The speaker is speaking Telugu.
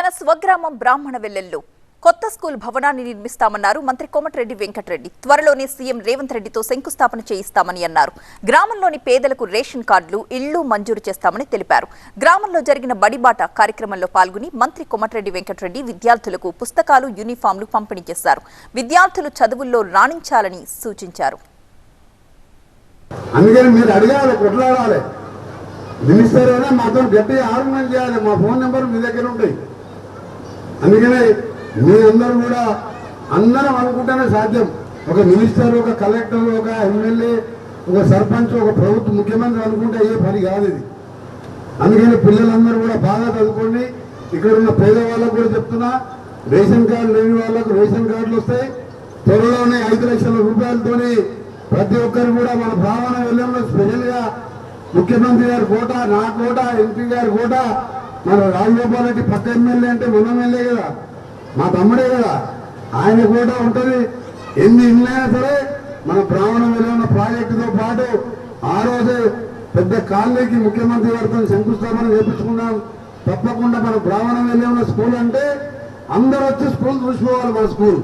తన స్వగ్రామం బ్రాహ్మణ వెల్లెల్లో కొత్త స్కూల్ భవనాన్ని నిర్మిస్తామన్నారు మంత్రి కోమటిరెడ్డి వెంకటరెడ్డి. త్వరలోనే సీఎం రేవంత్ రెడ్డితో శంకుస్థాపన చేయిస్తామని అన్నారు. గ్రామంలోని పేదలకు రేషన్ కార్డులు ఇళ్ళు మంజూరు చేస్తామని తెలిపారు. గ్రామంలో జరిగిన బడిబాట కార్యక్రమంలో పాల్గొని మంత్రి కోమటిరెడ్డి వెంకటరెడ్డి విద్యార్థులకు పుస్తకాలు యూనిఫామ్లు పంపిణీ చేశారు. విద్యార్థులు చదువుల్లో రాణించాలని సూచించారు. అందుకని మీరు అడగాలి కొట్లాడాలి. మినిస్టర్ అయినా మాతో గట్టిగా ఆర్గనైజ్ చేయాలి. మా ఫోన్ నెంబర్ మీ దగ్గర ఉంటాయి. అందుకనే మీ అందరూ కూడా అందరం అనుకుంటేనే సాధ్యం. ఒక మినిస్టర్ ఒక కలెక్టర్ ఒక ఎమ్మెల్యే ఒక సర్పంచ్ ఒక ప్రభుత్వ ముఖ్యమంత్రి అనుకుంటే ఏ పని కాదు ఇది. అందుకని పిల్లలందరూ కూడా బాగా చదువుకోండి. ఇక్కడ ఉన్న పేదవాళ్ళకు కూడా చెప్తున్నా రేషన్ కార్డు లేని వాళ్ళకు రేషన్ కార్డులు వస్తాయి. త్వరలోనే ఐదు లక్షల రూపాయలతోని ప్రతి ఒక్కరు కూడా మన భావన వెళ్ళంలో స్పెషల్గా ముఖ్యమంత్రి గారి కోట నా కోట ఎంపీ గారి కోట మన రాజగోపాల్ రెడ్డి పక్క ఎమ్మెల్యే అంటే మన ఎమ్మెల్యే కదా. మా తమ్ముడే కదా. ఆయన కూడా ఉంటుంది. ఎన్ని ఇళ్ళైనా సరే మన బ్రాహ్మణ వెళ్ళిన ప్రాజెక్టుతో పాటు ఆ రోజే పెద్ద కాలనీకి ముఖ్యమంత్రి గారితో శంకుస్థాపన చేపించుకున్నాం. తప్పకుండా మన బ్రాహ్మణ వెళ్ళే ఉన్న స్కూల్ అంటే అందరూ వచ్చి స్కూల్ చూసుకోవాలి మన స్కూల్.